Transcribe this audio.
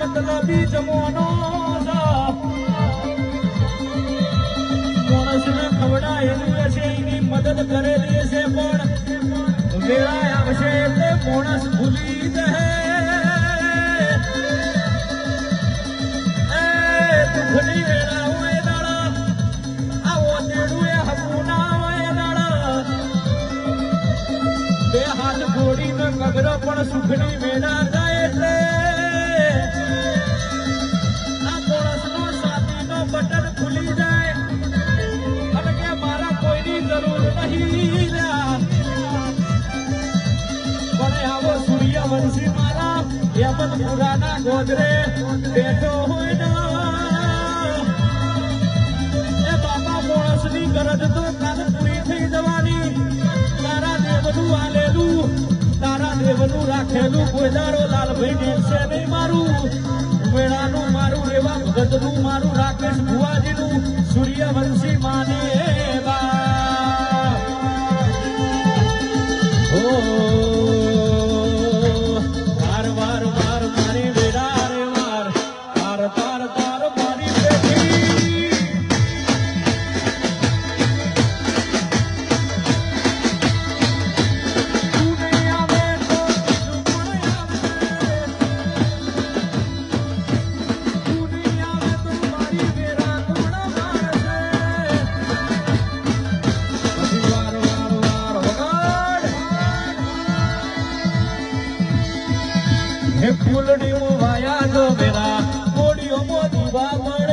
મતલબી જમવાનો માણસને ખવડાયેલું હશે એની મદદ કરે વેળા આવશે એટલે માણસ ભૂલી એ દુઃખની વેળા હોય દાડા. આવો તેડું એ હપું ના હોય દાડા. બે હાથ જોડીને કગરો પણ સુખડી મેળા થાય સૂર્યવંશી મારા હેમંતપુરાના ગોદરે બેઠો હોય ને એ બાપા માણસની ગરજ તો કાલ પૂરી થઈ જવાની. તારા દેવનું આલેલું, તારા દેવનું રાખેલું દાડો લાલભાઈ દેવશે નહીં મારું. વેળાનું મારું રેવા, ભગતનું મારું રાકેશ ભુવાજીનું સૂર્યવંશી માને બા. ઓ હે ફૂલડી વાયા જો વેરા કોડીઓ મોતી વાગણ